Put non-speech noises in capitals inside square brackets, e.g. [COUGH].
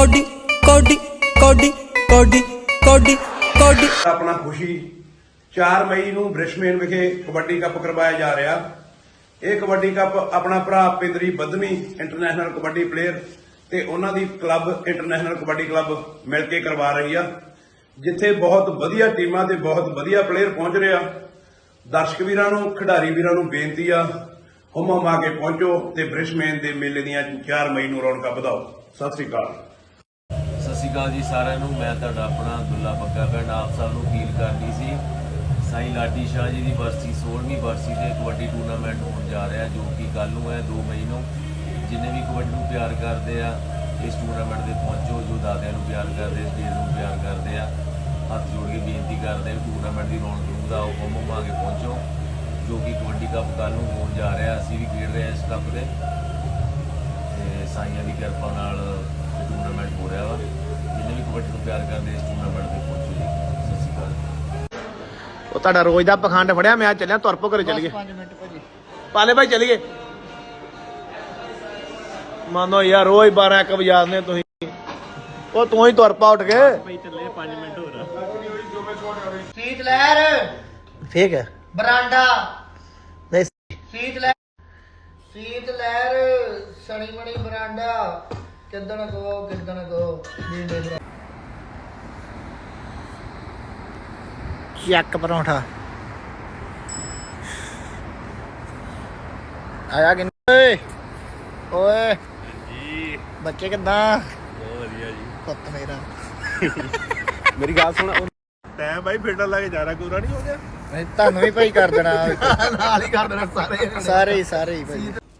Cody ਕੋਡੀ ਕੋਡੀ ਕੋਡੀ ਕੋਡੀ ਕੋਡੀ। ਆਪਣਾ ਖੁਸ਼ੀ 4 ਮਈ ਨੂੰ ਬ੍ਰਿਸ਼ਮੇਨ ਵਿਖੇ ਕਬੱਡੀ ਕੱਪ ਕਰਵਾਇਆ ਜਾ ਰਿਹਾ। ਇਹ ਕਬੱਡੀ ਕੱਪ ਆਪਣਾ ਭਰਾ ਪਿੰਦਰੀ ਬਦਨੀ ਇੰਟਰਨੈਸ਼ਨਲ ਕਬੱਡੀ ਪਲੇਅਰ ਤੇ ਉਹਨਾਂ ਦੀ ਕਲੱਬ ਇੰਟਰਨੈਸ਼ਨਲ ਕਬੱਡੀ ਕਲੱਬ ਮਿਲ ਕੇ ਕਰਵਾ ਰਹੀ ਆ। ਜਿੱਥੇ ਬਹੁਤ ਵਧੀਆ ਟੀਮਾਂ ਤੇ ਬਹੁਤ ਵਧੀਆ ਪਲੇਅਰ ਪਹੁੰਚ ਰਿਹਾ ਦਰਸ਼ਕ ਵੀਰਾਂ ਨੂੰ, ਖਿਡਾਰੀ ਵੀਰਾਂ ਨੂੰ ਬੇਨਤੀ ਆ ਹੁਮ ਹੁਮਾ ਕੇ ਪਹੁੰਚੋ ਤੇ ਬ੍ਰਿਸ਼ਮੇਨ ਦੇ ਮੇਲੇ ਦੀਆਂ 4 ਮਈ ਨੂੰ ਰੌਣਕਾਂ ਵਧਾਓ। ਸਤਿ ਸ੍ਰੀ ਅਕਾਲ। ਸ਼੍ਰੀ ਅਕਾਲ ਜੀ ਸਾਰਿਆਂ ਨੂੰ, ਮੈਂ ਤੁਹਾਡਾ ਆਪਣਾ ਦੁੱਲਾ ਬੱਗਾ ਪਿੰਡ, ਆਪ ਸਭ ਨੂੰ ਅਪੀਲ ਕਰਨੀ ਸੀ, ਸਾਈ ਲਾਡੀ ਸ਼ਾਹ ਜੀ ਦੀ ਬਰਸੀ 16ਵੀਂ ਬਰਸੀ ਤੇ ਕਬੱਡੀ ਟੂਰਨਾਮੈਂਟ ਹੋਣ ਜਾ ਰਿਹਾ, ਜੋ ਕਿ ਕੱਲ ਨੂੰ ਹੈ 2 ਮਈ ਨੂੰ। ਜਿੰਨੇ ਵੀ ਕਬੱਡੀ ਨੂੰ ਪਿਆਰ ਕਰਦੇ ਆ, ਇਸ ਟੂਰਨਾਮੈਂਟ ਦੇ ਪਹੁੰਚੋ, ਜੋ ਦਾਦਿਆਂ ਨੂੰ ਪਿਆਰ ਕਰਦੇ, ਇਸ ਨੂੰ ਪਿਆਰ ਕਰਦੇ ਆ, ਹੱਥ ਜੋੜ ਕੇ ਬੇਨਤੀ ਕਰਦੇ ਵੀ ਟੂਰਨਾਮੈਂਟ ਦੀ ਰੌਣਕ ਨੂੰ ਵਧਾਓ ਹੁਮ ਹੁਮਾ ਕੇ ਪਹੁੰਚੋ, ਜੋ ਕਿ ਕਬੱਡੀ ਕੱਪ ਕੱਲ ਨੂੰ ਹੋਣ ਜਾ ਰਿਹਾ, ਅਸੀਂ ਵੀ ਖੇਡ ਰਹੇ ਹਾਂ ਇਸ ਕੱਪ ਦੇ ਤੇ ਸਾਈਆਂ ਦੀ ਕਿਰਪਾ ਨਾਲ ਟੂਰਨਾਮੈਂਟ ਹੋ ਰਿਹਾ ਵਾ। ਕਬੱਡੀ ਨੂੰ ਪਿਆਰ ਕਰਦੇ ਇਸ ਟੂਰਨਾਮੈਂਟ ਤੇ ਪਹੁੰਚੋ ਜੀ ਸਤਿ ਸ਼੍ਰੀ ਅਕਾਲ। ਉਹ ਤੁਹਾਡਾ ਰੋਜ਼ ਦਾ ਪਖੰਡ ਫੜਿਆ ਮੈਂ ਚੱਲਿਆ ਤੁਰਪੋ ਘਰੇ ਚੱਲੀਏ। 5 ਮਿੰਟ ਭਾਜੀ। ਪਾਲੇ ਭਾਈ ਚੱਲੀਏ। ਮੰਨੋ ਯਾਰ ਰੋਜ਼ 12 1 ਵਜਾ ਦਿੰਦੇ ਤੁਸੀਂ। ਉਹ ਤੂੰ ਹੀ ਤੁਰ ਪਾ ਉੱਠ ਕੇ। ਸੀਤ ਲਹਿਰ। ਠੀਕ ਹੈ। ਬਰਾਂਡਾ। ਨਹੀਂ। ਸੀਤ ਲਹਿਰ। ਸੀਤ ਲਹਿਰ ਸਣੀ ਮਣੀ ਬਰਾਂਡਾ। ਕਿੱਦਣ ਕੋ ਕਿੱਦਣ ਕੋ ਜੀ ਦੇ ਚੱਕ ਪਰੌਂਠਾ। ਆਇਆ ਕਿ ਓਏ ਓਏ। ਜੀ ਬੱਚੇ ਕਿੱਦਾਂ? ਬਹੁਤ ਵਧੀਆ ਜੀ। ਪੁੱਤ ਮੇਰਾ। ਮੇਰੀ ਗੱਲ ਸੁਣ ਟਾਈਮ ਬਾਈ ਫਿਲਟਰ ਲਾ ਕੇ ਜਾਣਾ ਕੋਰਾ ਨਹੀਂ ਹੋ ਗਿਆ? ਨਹੀਂ ਤੁਹਾਨੂੰ ਵੀ ਭਾਈ ਕਰ ਦੇਣਾ। [LAUGHS] ਨਾਲ ਹੀ ਕਰ ਦੇਣਾ ਸਾਰੇ ਸਾਰੇ ਹੀ ਸਾਰੇ ਹੀ ਭਾਈ।